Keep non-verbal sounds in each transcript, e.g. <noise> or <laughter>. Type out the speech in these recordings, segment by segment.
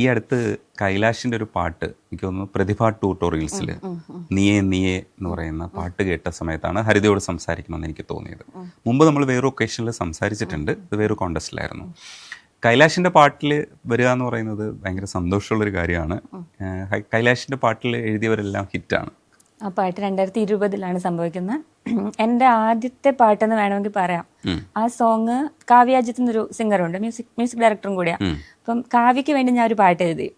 ഈ അടുത്ത് കൈലാഷിന്റെ ഒരു പാട്ട് എനിക്ക് തോന്നുന്നു പ്രതിഭ ട്യൂട്ടോറിയൽസിൽ നീയേ നീയേ എന്ന് പറയുന്ന പാട്ട് കേട്ട സമയത്താണ് ഹരിതയോട് സംസാരിക്കണമെന്ന് എനിക്ക് തോന്നിയത്. മുമ്പ് നമ്മൾ വേറെ ഒക്കേഷനിൽ സംസാരിച്ചിട്ടുണ്ട്. ഇത് വേറെ കോണ്ടസ്റ്റിലായിരുന്നു കൈലാഷിന്റെ പാട്ടിൽ വരിക എന്ന് പറയുന്നത് ഭയങ്കര സന്തോഷമുള്ളൊരു കാര്യമാണ്. കൈലാഷിന്റെ കൈലാഷിന്റെ പാട്ടിൽ എഴുതിയവരെല്ലാം ഹിറ്റാണ് ആ പാട്ട് രണ്ടായിരത്തി ഇരുപതിലാണ് സംഭവിക്കുന്നത്. എന്റെ ആദ്യത്തെ പാട്ടെന്ന് വേണമെങ്കിൽ പറയാം. ആ സോങ് കാവ്യാജിത്ത് എന്നൊരു സിംഗറുണ്ട് മ്യൂസിക് മ്യൂസിക് ഡയറക്ടറും കൂടിയാ. അപ്പം കാവ്യക്ക് വേണ്ടി ഞാൻ ഒരു പാട്ട് എഴുതി.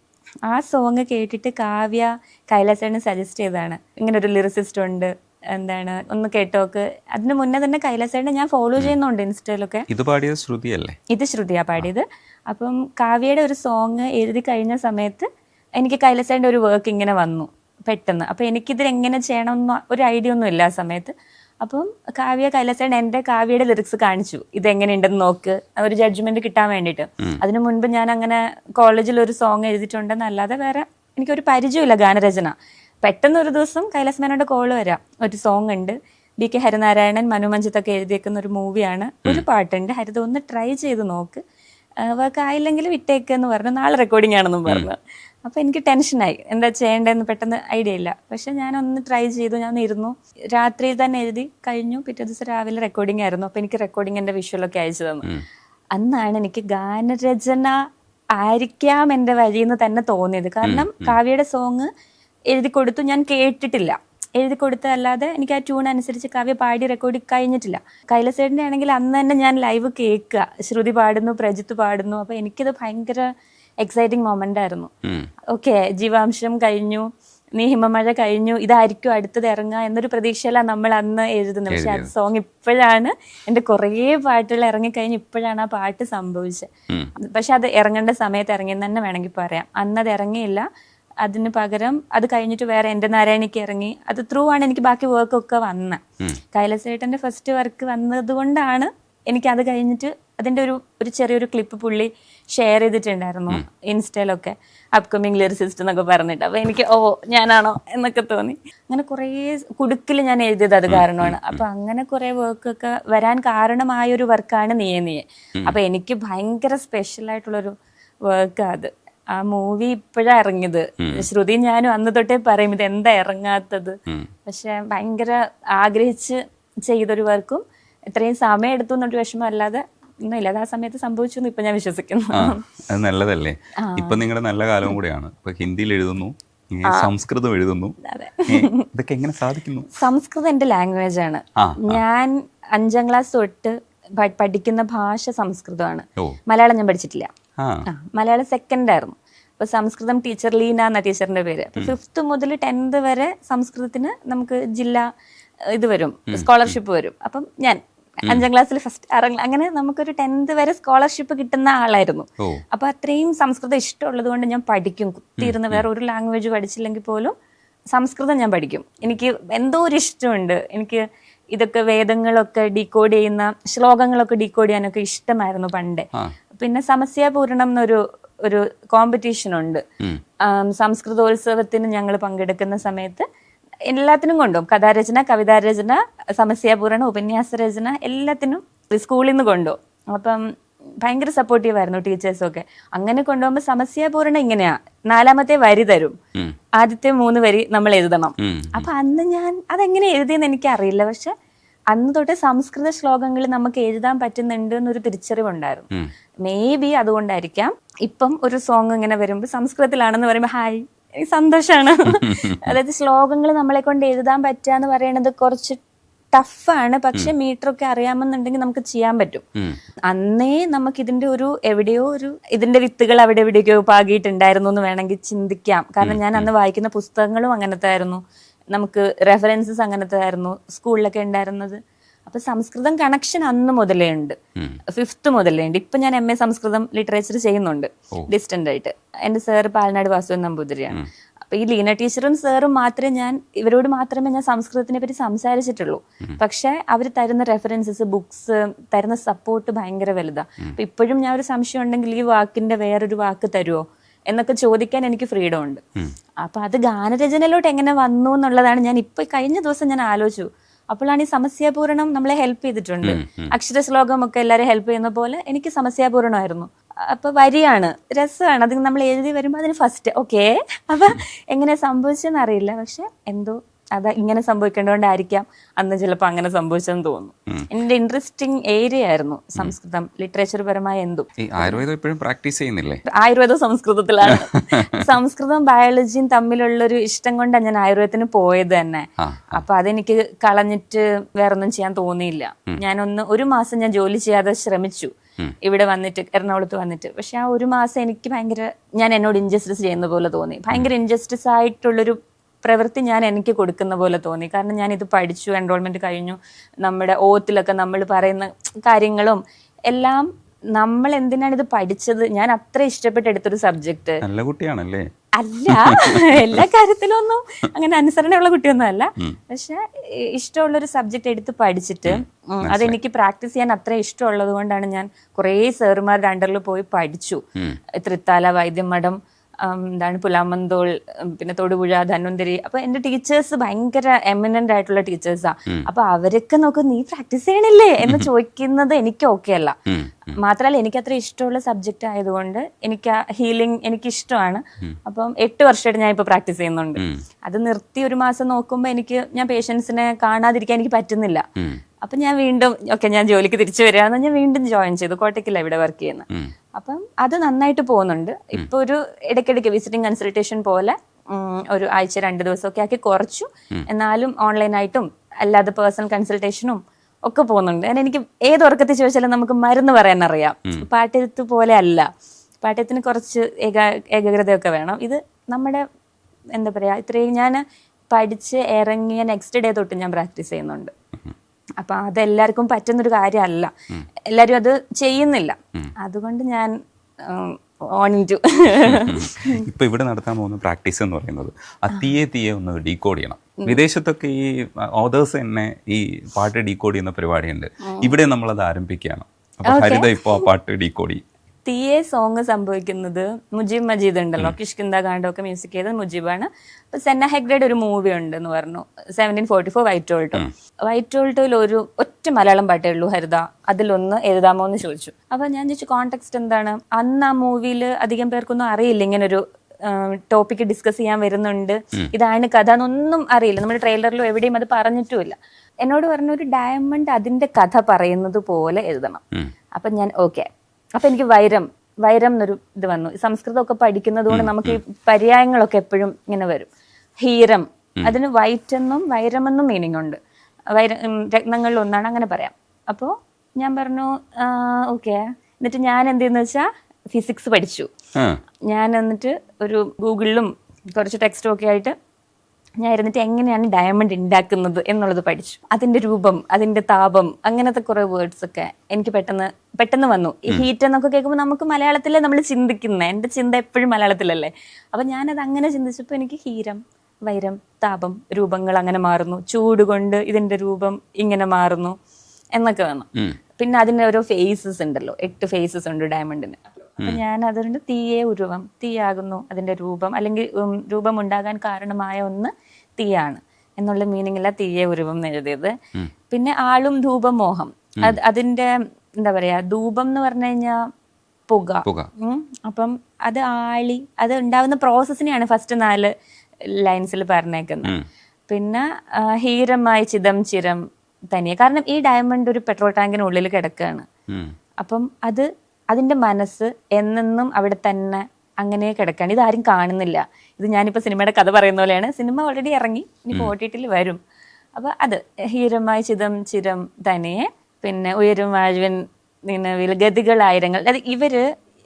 ആ സോങ് കേട്ടിട്ട് കാവ്യ കൈലാസേണ് സജസ്റ്റ് ചെയ്തതാണ്. ഇങ്ങനെ ഒരു ലിറിസിസ്റ്റ് ഉണ്ട് എന്താണ് ഒന്ന് കേട്ടോക്ക്. അതിന് മുന്നേ തന്നെ കൈലാസേണ് ഞാൻ ഫോളോ ചെയ്യുന്നുണ്ട് ഇൻസ്റ്റയിലൊക്കെ. ഇത് പാടിയത് ശ്രുതിയല്ലേ? ഇത് ശ്രുതിയാ പാടിയത്. അപ്പം കാവ്യയുടെ ഒരു സോങ് എഴുതി കഴിഞ്ഞ സമയത്ത് എനിക്ക് കൈലസേന്റെ ഒരു വർക്ക് ഇങ്ങനെ വന്നു. പെട്ടെന്ന്. അപ്പം എനിക്കിതിൽ എങ്ങനെ ചെയ്യണമെന്ന് ഒരു ഐഡിയ ഒന്നും ഇല്ല ആ സമയത്ത്. അപ്പം കാവ്യ കൈലസേൺ എന്റെ കാവ്യയുടെ ലിറിക്സ് കാണിച്ചു. ഇത് എങ്ങനെയുണ്ടെന്ന് നോക്ക്. ഒരു ജഡ്ജ്മെന്റ് കിട്ടാൻ വേണ്ടിയിട്ട്. അതിനു മുൻപ് ഞാൻ അങ്ങനെ കോളേജിൽ ഒരു സോങ് എഴുതിയിട്ടുണ്ടെന്ന് അല്ലാതെ വേറെ എനിക്കൊരു പരിചയമില്ല ഗാനരചന. പെട്ടെന്ന് ഒരു ദിവസം കൈലാസ് മേനോന്റെ കോൾ വരാം. ഒരു സോങ് ഉണ്ട്. ബി കെ ഹരിനാരായണൻ മനുമഞ്ജിത്തൊക്കെ എഴുതിയേക്കുന്ന ഒരു മൂവിയാണ് ഒരു പാട്ടുണ്ട്. ഹരിത ഒന്ന് ട്രൈ ചെയ്ത് നോക്ക്. വർക്ക് ആയില്ലെങ്കിൽ വിട്ടേക്ക് എന്ന് പറഞ്ഞു. നാളെ റെക്കോർഡിംഗ് ആണെന്നും പറഞ്ഞു. അപ്പോൾ എനിക്ക് ടെൻഷനായി. എന്താ ചെയ്യേണ്ടതെന്ന് പെട്ടെന്ന് ഐഡിയ ഇല്ല. പക്ഷെ ഞാൻ ഒന്ന് ട്രൈ ചെയ്തു. ഞാൻ ഇരുന്നു. രാത്രിയിൽ തന്നെ എഴുതി കഴിഞ്ഞു. പിറ്റേ ദിവസം രാവിലെ റെക്കോർഡിംഗ് ആയിരുന്നു. അപ്പോൾ എനിക്ക് റെക്കോർഡിങ്ങിന്റെ വിഷ്വലൊക്കെ അയച്ചു തന്നു. അന്നാണ് എനിക്ക് ഗാനരചന ആയിരിക്കാം എന്റെ വഴിയെന്ന് തന്നെ തോന്നിയത്. കാരണം കാവ്യയുടെ സോങ് എഴുതി കൊടുത്തു ഞാൻ കേട്ടിട്ടില്ല. എഴുതി കൊടുത്തതല്ലാതെ എനിക്ക് ആ ട്യൂൺ അനുസരിച്ച് കാവ്യ പാടി റെക്കോർഡ് കഴിഞ്ഞിട്ടില്ല. കൈലസേടിന്റെ ആണെങ്കിൽ അന്ന് തന്നെ ഞാൻ ലൈവ് കേൾക്കുക. ശ്രുതി പാടുന്നു പ്രജിത്ത് പാടുന്നു. അപ്പോൾ എനിക്കിത് ഭയങ്കര എക്സൈറ്റിംഗ് മൊമെന്റ് ആയിരുന്നു. ഓക്കെ ജീവാംശം കഴിഞ്ഞു. നീ ഹിമമഴ കഴിഞ്ഞു. ഇതായിരിക്കും അടുത്തത് ഇറങ്ങുക എന്നൊരു പ്രതീക്ഷയിലാണ് നമ്മൾ അന്ന് എഴുതുന്നത്. പക്ഷെ ആ സോങ് ഇപ്പോഴാണ് എന്റെ കുറേ പാട്ടുകൾ ഇറങ്ങിക്കഴിഞ്ഞ് ഇപ്പോഴാണ് ആ പാട്ട് സംഭവിച്ചത്. പക്ഷെ അത് ഇറങ്ങേണ്ട സമയത്ത് ഇറങ്ങിയെന്ന് തന്നെ വേണമെങ്കിൽ പറയാം. അന്ന് അത് ഇറങ്ങിയില്ല. അതിന് പകരം അത് കഴിഞ്ഞിട്ട് വേറെ എന്റെ നാരായണിക്ക് ഇറങ്ങി. അത് ത്രൂ ആണ് എനിക്ക് ബാക്കി വർക്ക് ഒക്കെ വന്നത് കൈലാസേട്ടന്റെ ഫസ്റ്റ് വർക്ക് വന്നതുകൊണ്ടാണ് എനിക്ക് അത് കഴിഞ്ഞിട്ട് അതിന്റെ ഒരു ഒരു ചെറിയൊരു ക്ലിപ്പ് പുള്ളി ഷെയർ ചെയ്തിട്ടുണ്ടായിരുന്നു ഇൻസ്റ്റയിലൊക്കെ അപ്കമിങ് ലിറിസിസ്റ്റ് എന്നൊക്കെ പറഞ്ഞിട്ട്. അപ്പോൾ എനിക്ക് ഓ ഞാനാണോ എന്നൊക്കെ തോന്നി. അങ്ങനെ കുറേ കുടുക്കിൽ ഞാൻ എഴുതിയത് അത് കാരണമാണ്. അപ്പോൾ അങ്ങനെ കുറേ വർക്കൊക്കെ വരാൻ കാരണമായ ഒരു വർക്കാണ് നീയെ. നീയെ അപ്പോൾ എനിക്ക് ഭയങ്കര സ്പെഷ്യൽ ആയിട്ടുള്ളൊരു വർക്ക് അത്. ആ മൂവി ഇപ്പോഴാ ഇറങ്ങിയത്. ശ്രുതി ഞാനും അന്ന് തൊട്ടേ പറയും ഇത് എന്താ ഇറങ്ങാത്തത്? പക്ഷെ ഭയങ്കര ആഗ്രഹിച്ച് ചെയ്തൊരു വർക്കും ഇത്രയും സമയം എടുത്തു എന്നൊരു വിഷമം അല്ലാതെ ഒന്നുമില്ല അത് ആ സമയത്ത് സംഭവിച്ചു എന്ന് ഇപ്പൊ ഞാൻ വിശ്വസിക്കുന്നു. ആ അത് നല്ലതല്ലേ? ഇപ്പൊ നിങ്ങളുടെ നല്ല കാലവും കൂടെയാണ്. ഇപ്പൊ ഹിന്ദിയിൽ എഴുതുന്നു സംസ്കൃതം എഴുതുന്നു. അതെ. ഏ, ഇതൊക്കെ എങ്ങനെ സാധിക്കുന്നു? സംസ്കൃതം എന്റെ ലാംഗ്വേജ് ആണ്. ആ, ഞാൻ അഞ്ചാം ക്ലാസ് തൊട്ട് പ- പഠിക്കുന്ന ഭാഷ സംസ്കൃതമാണ്. ഓ. മലയാളം ഞാൻ പഠിച്ചിട്ടില്ല. ആ. ആ മലയാളം സെക്കൻഡ് ആയിരുന്നു. അപ്പൊ സംസ്കൃതം ടീച്ചർ ലീന എന്ന ടീച്ചറിന്റെ പേര്. ഫിഫ്ത്ത് മുതൽ ടെൻത്ത് വരെ സംസ്കൃതത്തിന് നമുക്ക് ജില്ലാ ഏഹ്, ഇത് വരും. സ്കോളർഷിപ്പ് വരും. അപ്പം ഞാൻ അഞ്ചാം ക്ലാസ്സിൽ ഫസ്റ്റ് ആറാം ക്ലാസ് അങ്ങനെ നമുക്കൊരു ടെൻത്ത് വരെ സ്കോളർഷിപ്പ് കിട്ടുന്ന ആളായിരുന്നു. അപ്പോൾ അപ്പൊ അത്രയും സംസ്കൃതം ഇഷ്ടമുള്ളത് കൊണ്ട് ഞാൻ പഠിക്കും. കുത്തിയിരുന്ന് വേറെ ഒരു ലാംഗ്വേജ് പഠിച്ചില്ലെങ്കിൽ പോലും സംസ്കൃതം ഞാൻ പഠിക്കും. എനിക്ക് എന്തോ ഒരു ഇഷ്ടമുണ്ട്. എനിക്ക് ഇതൊക്കെ വേദങ്ങളൊക്കെ ഡീകോഡ് ചെയ്യുന്ന ശ്ലോകങ്ങളൊക്കെ ഡീകോഡ് ചെയ്യാനൊക്കെ ഇഷ്ടമായിരുന്നു പണ്ട്. പിന്നെ സമസ്യാപൂരണം എന്നൊരു ഒരു കോമ്പറ്റീഷൻ ഉണ്ട്. സംസ്കൃതോത്സവത്തിന് ഞങ്ങൾ പങ്കെടുക്കുന്ന സമയത്ത് എല്ലാത്തിനും കൊണ്ടും കഥാരചന കവിതാരചന സമസ്യാപൂരണ ഉപന്യാസ രചന എല്ലാത്തിനും സ്കൂളിൽ നിന്ന് കൊണ്ടുപോകും. അപ്പം ഭയങ്കര സപ്പോർട്ടീവ് ആയിരുന്നു ടീച്ചേഴ്സൊക്കെ അങ്ങനെ കൊണ്ടുപോകുമ്പോൾ സമസ്യാപൂരണം ഇങ്ങനെയാ. നാലാമത്തെ വരി തരും. ആദ്യത്തെ മൂന്ന് വരി നമ്മൾ എഴുതണം. അപ്പൊ അന്ന് ഞാൻ അതെങ്ങനെ എഴുതിയെന്ന് എനിക്ക് അറിയില്ല പക്ഷെ അന്ന് തൊട്ട് സംസ്കൃത ശ്ലോകങ്ങൾ നമുക്ക് എഴുതാൻ പറ്റുന്നുണ്ട് എന്നൊരു തിരിച്ചറിവുണ്ടായിരുന്നു മേ ബി അതുകൊണ്ടായിരിക്കാം. ഇപ്പം ഒരു സോങ് ഇങ്ങനെ വരുമ്പോൾ സംസ്കൃതത്തിലാണെന്ന് പറയുമ്പോൾ ഹായ് എനിക്ക് സന്തോഷമാണ് <laughs> അതായത് ശ്ലോകങ്ങൾ നമ്മളെ കൊണ്ട് എഴുതാൻ പറ്റുക എന്ന് പറയുന്നത് കുറച്ച് ടഫാണ്. പക്ഷെ മീറ്റർ ഒക്കെ അറിയാമെന്നുണ്ടെങ്കിൽ നമുക്ക് ചെയ്യാൻ പറ്റും. അന്നേ നമുക്ക് ഇതിന്റെ ഒരു എവിടെയോ ഒരു ഇതിന്റെ വിത്തുകൾ അവിടെ എവിടെയൊക്കെയോ പാകിയിട്ടുണ്ടായിരുന്നു എന്ന് വേണമെങ്കിൽ ചിന്തിക്കാം. കാരണം ഞാൻ അന്ന് വായിക്കുന്ന പുസ്തകങ്ങളും അങ്ങനത്തെ ആയിരുന്നു നമുക്ക് റെഫറൻസസ് അങ്ങനത്തെ ആയിരുന്നു സ്കൂളിലൊക്കെ ഉണ്ടായിരുന്നത്. അപ്പൊ സംസ്കൃതം കണക്ഷൻ അന്ന് മുതലേ ഉണ്ട്. ഫിഫ്ത്ത് മുതലേ ഉണ്ട്. ഇപ്പൊ ഞാൻ എം എ സംസ്കൃതം ലിറ്ററേച്ചർ ചെയ്യുന്നുണ്ട്. ഡിസ്റ്റന്റ് ആയിട്ട്. എന്റെ സാർ പാലനാട് വാസുവൻ നമ്പൂതിരിയാണ്. അപ്പൊ ഈ ലീന ടീച്ചറും സാറും മാത്രമേ ഞാൻ ഇവരോട് മാത്രമേ ഞാൻ സംസ്കൃതത്തിനെ പറ്റി സംസാരിച്ചിട്ടുള്ളൂ. പക്ഷെ അവർ തരുന്ന റെഫറൻസസ് ബുക്സ് തരുന്ന സപ്പോർട്ട് ഭയങ്കര വലുതാ. അപ്പൊ ഇപ്പോഴും ഞാൻ ഒരു സംശയം ഉണ്ടെങ്കിൽ ഈ വാക്കിന്റെ വേറൊരു വാക്ക് തരുമോ എന്നൊക്കെ ചോദിക്കാൻ എനിക്ക് ഫ്രീഡം ഉണ്ട്. അപ്പൊ അത് ഗാനരചനയിലോട്ട് എങ്ങനെ വന്നു എന്നുള്ളതാണ് ഞാൻ ഇപ്പൊ കഴിഞ്ഞ ദിവസം ഞാൻ ആലോചിച്ചു. അപ്പോഴാണ് ഈ സമസ്യാപൂരണം നമ്മളെ ഹെൽപ്പ് ചെയ്തിട്ടുണ്ട്. അക്ഷര ശ്ലോകം ഒക്കെ എല്ലാവരും ഹെൽപ്പ് ചെയ്യുന്ന പോലെ എനിക്ക് സമസ്യാപൂരണമായിരുന്നു. അപ്പൊ വരിയാണ് രസമാണ്. അത് നമ്മൾ എഴുതി വരുമ്പോൾ അതിന് ഫസ്റ്റ് ഓക്കെ അപ്പൊ എങ്ങനെ സംഭവിച്ചെന്ന് അറിയില്ല. പക്ഷെ എന്തോ അത് ഇങ്ങനെ സംഭവിക്കേണ്ടതുകൊണ്ടായിരിക്കാം അന്ന് ചിലപ്പോൾ അങ്ങനെ സംഭവിച്ചെന്ന് തോന്നുന്നു. എന്റെ ഇൻട്രസ്റ്റിംഗ് ഏരിയ ആയിരുന്നു സംസ്കൃതം ലിറ്ററേച്ചർ പരമായ എന്തും ആയുർവേദം ഇപ്പോഴും പ്രാക്ടീസ് ചെയ്യുന്നില്ലേ? ആയുർവേദം സംസ്കൃതത്തിലാണ്. സംസ്കൃതം ബയോളജിയും തമ്മിലുള്ള ഒരു ഇഷ്ടം കൊണ്ടാണ് ഞാൻ ആയുർവേദത്തിന് പോയത് തന്നെ. അപ്പൊ അതെനിക്ക് കളഞ്ഞിട്ട് വേറൊന്നും ചെയ്യാൻ തോന്നിയില്ല. ഞാനൊന്ന് ഒരു മാസം ഞാൻ ജോലി ചെയ്യാതെ ശ്രമിച്ചു. ഇവിടെ വന്നിട്ട് എറണാകുളത്ത് വന്നിട്ട്. പക്ഷെ ആ ഒരു മാസം എനിക്ക് ഭയങ്കര ഞാൻ എന്നോട് ഇൻജസ്റ്റിസ് ചെയ്യുന്ന പോലെ തോന്നി. ഭയങ്കര ഇൻജസ്റ്റിസ് ആയിട്ടുള്ളൊരു പ്രവൃത്തി ഞാൻ എനിക്ക് കൊടുക്കുന്ന പോലെ തോന്നി. കാരണം ഞാൻ ഇത് പഠിച്ചു എൻറോൾമെന്റ് കഴിഞ്ഞു. നമ്മുടെ ഓത്തിലൊക്കെ നമ്മൾ പറയുന്ന കാര്യങ്ങളും എല്ലാം നമ്മൾ എന്തിനാണ് ഇത് പഠിച്ചത്? ഞാൻ അത്ര ഇഷ്ടപ്പെട്ട് എടുത്തൊരു സബ്ജക്ട് നല്ല കുട്ടിയാണല്ലേ? അല്ല എല്ലാ കാര്യത്തിലും ഒന്നും അങ്ങനെ അനുസരണയുള്ള കുട്ടിയൊന്നും അല്ല പക്ഷെ ഇഷ്ടമുള്ള ഒരു സബ്ജക്ട് എടുത്ത് പഠിച്ചിട്ട് അതെനിക്ക് പ്രാക്ടീസ് ചെയ്യാൻ അത്ര ഇഷ്ടമുള്ളത് കൊണ്ടാണ് ഞാൻ കുറേ സാറുമാരുടെ അണ്ടറിൽ പോയി പഠിച്ചു. തൃത്താല വൈദ്യമഠം എന്താണ് പുലാമന്തോൾ പിന്നെ തൊടുപുഴ ധന്വന്തരി. അപ്പൊ എന്റെ ടീച്ചേഴ്സ് ഭയങ്കര എമിനന്റ് ആയിട്ടുള്ള ടീച്ചേഴ്സാ അപ്പൊ അവരൊക്കെ നോക്കും നീ പ്രാക്ടീസ് ചെയ്യണില്ലേ? എന്ന് ചോദിക്കുന്നത് എനിക്ക് ഓക്കെ അല്ല. മാത്രല്ല മാത്രമല്ല എനിക്ക് അത്ര ഇഷ്ടമുള്ള സബ്ജക്റ്റ് ആയതുകൊണ്ട് എനിക്ക് ആ ഹീലിംഗ് എനിക്ക് ഇഷ്ടമാണ് അപ്പം എട്ട് വർഷമായിട്ട് ഞാൻ ഇപ്പോൾ പ്രാക്ടീസ് ചെയ്യുന്നുണ്ട്. അത് നിർത്തി ഒരു മാസം നോക്കുമ്പോൾ എനിക്ക് ഞാൻ പേഷ്യൻസിനെ കാണാതിരിക്കാൻ എനിക്ക് പറ്റുന്നില്ല. അപ്പൊ ഞാൻ വീണ്ടും ഓക്കെ ഞാൻ ജോലിക്ക് തിരിച്ചു വരികയാണെന്ന് ഞാൻ വീണ്ടും ജോയിൻ ചെയ്തു. കോട്ടയ്ക്കില്ല ഇവിടെ വർക്ക് ചെയ്യുന്നത്. അപ്പം അത് നന്നായിട്ട് പോകുന്നുണ്ട്. ഇപ്പൊ ഒരു ഇടയ്ക്കിടയ്ക്ക് വിസിറ്റിംഗ് കൺസൾട്ടേഷൻ പോലെ ഒരു ആഴ്ച രണ്ട് ദിവസമൊക്കെ ആക്കി കുറച്ചു. എന്നാലും ഓൺലൈനായിട്ടും അല്ലാതെ പേഴ്സണൽ കൺസൾട്ടേഷനും ഒക്കെ പോകുന്നുണ്ട്. കാരണം എനിക്ക് ഏത് ഉറക്കത്തിൽ ചോദിച്ചാലും നമുക്ക് മരുന്ന് പറയാൻ അറിയാം പാട്ടെഴുത്ത് പോലെ അല്ല. പാട്ടെഴുത്തിന് കുറച്ച് ഏക ഏകാഗ്രതയൊക്കെ വേണം. ഇത് നമ്മുടെ എന്താ പറയാ ഇത്രയും ഞാൻ പഠിച്ച് ഇറങ്ങിയ നെക്സ്റ്റ് ഡേ തൊട്ട് ഞാൻ പ്രാക്ടീസ് ചെയ്യുന്നുണ്ട്. അപ്പൊ അതെല്ലാവർക്കും പറ്റുന്നൊരു കാര്യമല്ല. എല്ലാരും അത് ചെയ്യുന്നില്ല. അതുകൊണ്ട് ഞാൻ <laughs> ഇപ്പൊ ഇവിടെ നടത്താൻ പോകുന്ന പ്രാക്ടീസ് എന്ന് പറയുന്നത് ആ തീയെ തീയെ ഒന്ന് ഡീകോഡ് ചെയ്യണം. വിദേശത്തൊക്കെ ഈ ഓതേഴ്സ് തന്നെ ഈ പാട്ട് ഡീകോഡ് ചെയ്യുന്ന പരിപാടിയുണ്ട്. ഇവിടെ നമ്മൾ അത് ആരംഭിക്കുകയാണ്. അപ്പൊ ഹരിത ഇപ്പൊ ആ പാട്ട് ഡീകോഡ് ചെയ്യും. തീയെ സോങ് സംഭവിക്കുന്നത് മുജീബ് മജീദ് ഉണ്ടല്ലോ. കിഷ്കിന്ദ ഗാണ്ടൊക്കെ മ്യൂസിക് ചെയ്തത് മുജീബാണ്. അപ്പൊ സെന്ന ഹെഗ്ഡയുടെ ഒരു മൂവി ഉണ്ട് എന്ന് പറഞ്ഞു seventeen forty four white Alto white ഓൾട്ടോയിൽ ഒരു ഒറ്റ മലയാളം പാട്ടേ ഉള്ളൂ ഹരിത. അതിലൊന്ന് എഴുതാമോ എന്ന് ചോദിച്ചു. അപ്പൊ ഞാൻ ചോദിച്ചു കോണ്ടെക്സ്റ്റ് എന്താണ്? അന്ന് ആ മൂവിയിൽ അധികം പേർക്കൊന്നും അറിയില്ല ഇങ്ങനെ ഒരു ടോപ്പിക്ക് ഡിസ്കസ് ചെയ്യാൻ വരുന്നുണ്ട്. ഇതാണ് കഥ എന്നൊന്നും അറിയില്ല. നമ്മുടെ ട്രെയിലറിലും എവിടെയും അത് പറഞ്ഞിട്ടുമില്ല. എന്നോട് പറഞ്ഞ ഒരു ഡയമണ്ട് അതിന്റെ കഥ പറയുന്നത് പോലെ എഴുതണം. അപ്പൊ ഞാൻ ഓക്കെ അപ്പൊ എനിക്ക് വൈരം വൈരം എന്നൊരു ഇത് വന്നു. സംസ്കൃതമൊക്കെ പഠിക്കുന്നത് കൊണ്ട് നമുക്ക് ഈ പര്യായങ്ങളൊക്കെ എപ്പോഴും ഇങ്ങനെ വരും. ഹീരം. അതിന് വൈറ്റ് എന്നും വൈരം എന്നും മീനിങ് ഉണ്ട്. വൈര രത്നങ്ങളിൽ ഒന്നാണ് അങ്ങനെ പറയാം. അപ്പോൾ ഞാൻ പറഞ്ഞു ഓക്കെ എന്നിട്ട് ഞാൻ എന്തെന്ന് വെച്ചാ വെച്ചാൽ ഫിസിക്സ് പഠിച്ചു ഞാൻ എന്നിട്ട് ഒരു ഗൂഗിളിലും കുറച്ച് ടെക്സ്റ്റും ഒക്കെ ആയിട്ട് ഞാൻ ഇരുന്നിട്ട് എങ്ങനെയാണ് ഡയമണ്ട് ഉണ്ടാക്കുന്നത് എന്നുള്ളത് പഠിച്ചു. അതിന്റെ രൂപം അതിന്റെ താപം അങ്ങനത്തെ കുറെ വേർഡ്സ് ഒക്കെ എനിക്ക് പെട്ടെന്ന് പെട്ടെന്ന് വന്നു. ഈ ഹീറ്റ് എന്നൊക്കെ കേൾക്കുമ്പോൾ നമുക്ക് മലയാളത്തിലെ നമ്മൾ ചിന്തിക്കുന്നത് എന്റെ ചിന്ത എപ്പോഴും മലയാളത്തിലല്ലേ? അപ്പം ഞാനത് അങ്ങനെ ചിന്തിച്ചപ്പോൾ എനിക്ക് ഹീരം വൈരം താപം രൂപങ്ങൾ അങ്ങനെ മാറുന്നു. ചൂട് കൊണ്ട് ഇതിന്റെ രൂപം ഇങ്ങനെ മാറുന്നു എന്നൊക്കെ വന്നു. പിന്നെ അതിന് ഓരോ ഫേസസ് ഉണ്ടല്ലോ. എട്ട് ഫേസസ് ഉണ്ട് ഡയമണ്ടിന് അപ്പൊ ഞാൻ അതുകൊണ്ട് തീയെ ഉരുവം തീയാകുന്നു അതിന്റെ രൂപം. അല്ലെങ്കിൽ രൂപം ഉണ്ടാകാൻ കാരണമായ ഒന്ന് തീയാണ് എന്നുള്ള മീനിങ്ങില്ല തീയെ ഉരുവം എന്ന് എഴുതിയത്. പിന്നെ ആളും ധൂപമോഹം. അത് അതിന്റെ എന്താ പറയാ ധൂപം എന്ന് പറഞ്ഞു കഴിഞ്ഞാൽ പുക. അപ്പം അത് ആളി അത് ഉണ്ടാവുന്ന പ്രോസസ്സിനെയാണ് ഫസ്റ്റ് നാല് ലൈൻസിൽ പറഞ്ഞേക്കുന്നത്. പിന്നെ ഹീരമായി ചിതം ചിരം തനിയെ. കാരണം ഈ ഡയമണ്ട് ഒരു പെട്രോൾ ടാങ്കിനുള്ളിൽ കിടക്കുകയാണ് അപ്പം അത് അതിന്റെ മനസ്സ് എന്നെന്നും അവിടെ തന്നെ അങ്ങനെ കിടക്കുകയാണ് ഇതാരും കാണുന്നില്ല. ഇത് ഞാനിപ്പോൾ സിനിമയുടെ കഥ പറയുന്ന പോലെയാണ്. സിനിമ ഓൾറെഡി ഇറങ്ങി. ഇനി പോട്ടിട്ടിൽ വരും. അപ്പോൾ അത് ഹീരമായി ചിതം ചിരം തനിയെ പിന്നെ ഉയരും വാഴുവൻ നിലവിൽ ഗതികളായിരങ്ങൾ അത് ഇവർ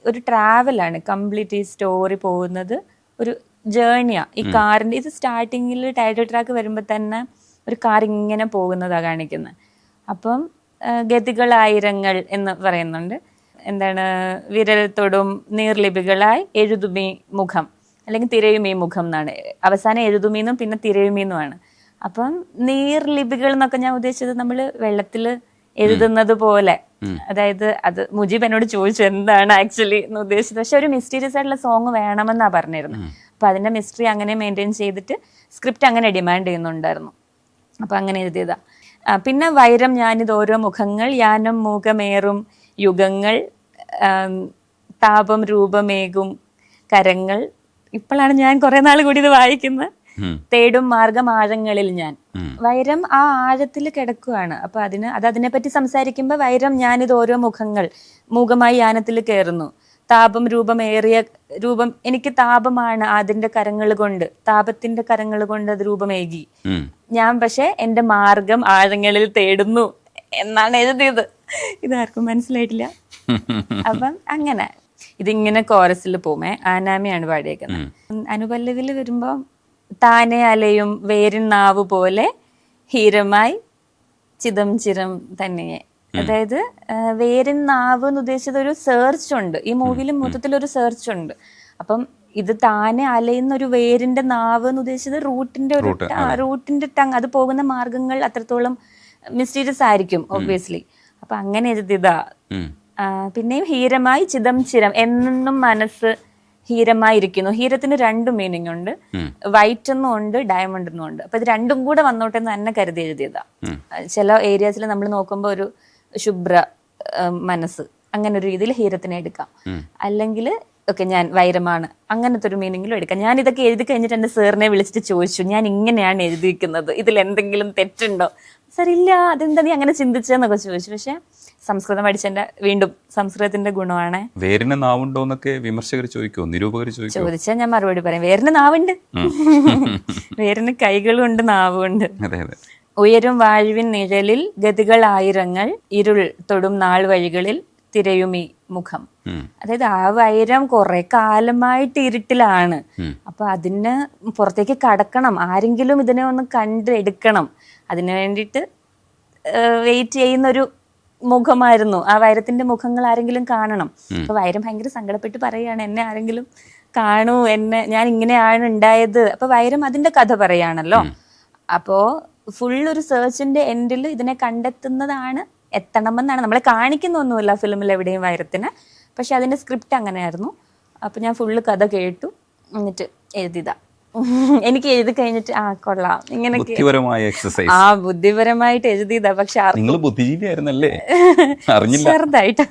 ഒരു ട്രാവലാണ് കംപ്ലീറ്റ് ഈ സ്റ്റോറി പോകുന്നത് ഒരു ജേണിയാണ് ഈ കാറിന്റെ ഇത് സ്റ്റാർട്ടിങ്ങിൽ ടൈറ്റിൽ ട്രാക്ക് വരുമ്പോൾ തന്നെ ഒരു കാർ ഇങ്ങനെ പോകുന്നതാണ് കാണിക്കുന്നത് അപ്പം ഗതികളായിരങ്ങൾ എന്ന് പറയുന്നുണ്ട്. എന്താണ് വിരൽ തൊടും നീർലിപികളായി എഴുതുമീ മുഖം. അല്ലെങ്കിൽ തിരയുമീ മുഖം എന്നാണ്. അവസാനം എഴുതുമീന്നും പിന്നെ തിരയുമീന്നുമാണ്. അപ്പം നീർലിപികൾ എന്നൊക്കെ ഞാൻ ഉദ്ദേശിച്ചത് നമ്മൾ വെള്ളത്തിൽ എഴുതുന്നത് പോലെ. അതായത് അത് മുജീബ് എന്നോട് ചോദിച്ചു എന്താണ് ആക്ച്വലി എന്ന് ഉദ്ദേശിച്ചത്. പക്ഷെ ഒരു മിസ്റ്റീരിയസ് ആയിട്ടുള്ള സോങ് വേണമെന്നാ പറഞ്ഞിരുന്നു അപ്പൊ അതിന്റെ മിസ്റ്ററി അങ്ങനെ മെയിന്റെയിൻ ചെയ്തിട്ട് സ്ക്രിപ്റ്റ് അങ്ങനെ ഡിമാൻഡ് ചെയ്യുന്നുണ്ടായിരുന്നു. അപ്പൊ അങ്ങനെ എഴുതിയതാ. പിന്നെ വൈരം ഞാനിത് ഓരോ മുഖങ്ങൾ യാനം മൂകമേറും യുഗങ്ങൾ താപം രൂപമേകും കരങ്ങൾ. ഇപ്പോഴാണ് ഞാൻ കുറെ നാൾ കൂടി ഇത് വായിക്കുന്നത്. തേടും മാർഗം ആഴങ്ങളിൽ ഞാൻ. വൈരം ആ ആഴത്തിൽ കിടക്കുകയാണ് അപ്പൊ അതിന് അത് അതിനെപ്പറ്റി സംസാരിക്കുമ്പോൾ വൈരം ഞാനിത് ഓരോ മുഖങ്ങൾ മുഖമായി യാനത്തിൽ കയറുന്നു. താപം രൂപമേറിയ രൂപം എനിക്ക് താപമാണ് അതിന്റെ കരങ്ങൾ കൊണ്ട്. താപത്തിന്റെ കരങ്ങൾ കൊണ്ട് അത് രൂപമേകി. ഞാൻ പക്ഷെ എന്റെ മാർഗം ആഴങ്ങളിൽ തേടുന്നു എന്നാണ് എഴുതിയത്. ഇതാർക്കും മനസ്സിലായിട്ടില്ല. അപ്പം അങ്ങനെ. ഇതിങ്ങനെ കോറസിൽ പോമേ ആനാമിയാണ് പാടിയേക്കുന്നത്. അനുപല്ലവിൽ വരുമ്പോൾ താനെ അലയും വേരിൻ നാവ് പോലെ ഹീരമായി ചിതം ചിരം തന്നെയെ അതായത് വേരിൻ നാവ് എന്ന് ഉദ്ദേശിച്ചത് ഒരു സെർച്ച് ഉണ്ട്. ഈ മൂവിയിൽ മൊത്തത്തിൽ ഒരു സെർച്ച് ഉണ്ട്. അപ്പം ഇത് താനെ അലയുന്ന ഒരു വേരിന്റെ നാവ് എന്ന് ഉദ്ദേശിച്ചത് റൂട്ടിന്റെ ഒരു റൂട്ടിന്റെ ടങ് അത് പോകുന്ന മാർഗങ്ങൾ അത്രത്തോളം മിസ്റ്റീരിയസ് ആയിരിക്കും ഒബ്വിയസ്ലി അപ്പൊ അങ്ങനെ എഴുതിയതാ. പിന്നെയും ഹീരമായി ചിതം ചിരം എന്നും മനസ്സ് ഹീരമായിരിക്കുന്നു. ഹീരത്തിന് രണ്ട് മീനിങ് ഉണ്ട്. വൈറ്റ് എന്നും ഉണ്ട് ഡയമണ്ട് എന്നും ഉണ്ട്. അപ്പൊ ഇത് രണ്ടും കൂടെ വന്നോട്ടെ എന്ന് തന്നെ കരുതി എഴുതിയതാ. ചില ഏരിയാസിൽ നമ്മൾ നോക്കുമ്പോൾ ഒരു ശുഭ്ര മനസ്സ്. അങ്ങനെ ഒരു രീതിയിൽ ഹീരത്തിനെ എടുക്കാം. അല്ലെങ്കിൽ ഓക്കെ ഞാൻ വൈരമാണ്. അങ്ങനത്തെ ഒരു മീനിങ്ങിലും എടുക്കാം. ഞാൻ ഇതൊക്കെ എഴുതി കഴിഞ്ഞിട്ട് എന്റെ സാറിനെ വിളിച്ചിട്ട് ചോദിച്ചു ഞാൻ ഇങ്ങനെയാണ് എഴുതിയിരിക്കുന്നത്? ഇതിൽ എന്തെങ്കിലും തെറ്റുണ്ടോ? സാർ ഇല്ല. അതെന്താ നീ അങ്ങനെ ചിന്തിച്ചെന്നൊക്കെ ചോദിച്ചു. പക്ഷെ സംസ്കൃതം പഠിച്ചതിന്റെ വീണ്ടും സംസ്കൃതത്തിന്റെ ഗുണമാണ്. വേരിന് നാവുണ്ടോ എന്നൊക്കെ വിമർശകർ ചോദിക്കോ നിരൂപകർ ചോദിക്കോ ചോദിച്ചാൽ ഞാൻ മറുപടി പറയും. വേറിന് നാവുണ്ട്. <laughs> വേറിന് കൈകളുണ്ട് നാവുണ്ട്. അതെ അതെ. ഉയരും വാഴുവിൻ നിഴലിൽ ഗതികൾ ആയിരങ്ങൾ ഇരുൾ തൊടും നാൾ വഴികളിൽ തിരയുമി. മുഖം. അതായത് ആ വൈരം കുറെ കാലമായിട്ട് ഇരുട്ടിലാണ്. അപ്പൊ അതിന് പുറത്തേക്ക് കടക്കണം. ആരെങ്കിലും ഇതിനെ ഒന്ന് കണ്ടെടുക്കണം. അതിനു വേണ്ടിയിട്ട് വെയിറ്റ് ചെയ്യുന്ന ഒരു മുഖമായിരുന്നു. ആ വൈരത്തിന്റെ മുഖങ്ങൾ ആരെങ്കിലും കാണണം. അപ്പൊ വൈരം ഭയങ്കര സങ്കടപ്പെട്ട് പറയാണ് എന്നെ ആരെങ്കിലും കാണൂ എന്നെ ഞാൻ ഇങ്ങനെയാണ് ഉണ്ടായത്. അപ്പൊ വൈരം അതിന്റെ കഥ പറയാണല്ലോ അപ്പോ ഫുൾ ഒരു സെർച്ചിന്റെ എൻഡിൽ ഇതിനെ കണ്ടെത്തുന്നതാണ് എത്തണമെന്നാണ്. നമ്മളെ കാണിക്കുന്നൊന്നുമില്ല ഫിലിമിൽ എവിടെയും വൈരത്തിന്. പക്ഷെ അതിന്റെ സ്ക്രിപ്റ്റ് അങ്ങനെയായിരുന്നു. അപ്പോൾ ഞാൻ ഫുള്ള് കഥ കേട്ടു. എന്നിട്ട് എഴുതിയതാ. എനിക്ക് എഴുതി കഴിഞ്ഞിട്ട് ആ കൊള്ളാം. ഇങ്ങനെ ആ ബുദ്ധിപരമായിട്ട് എഴുതിയതാ. പക്ഷെ നിങ്ങൾ ബുദ്ധിജീവിയായിരുന്നല്ലേ? <laughs> അറിഞ്ഞില്ല. ചെറുതായിട്ട്.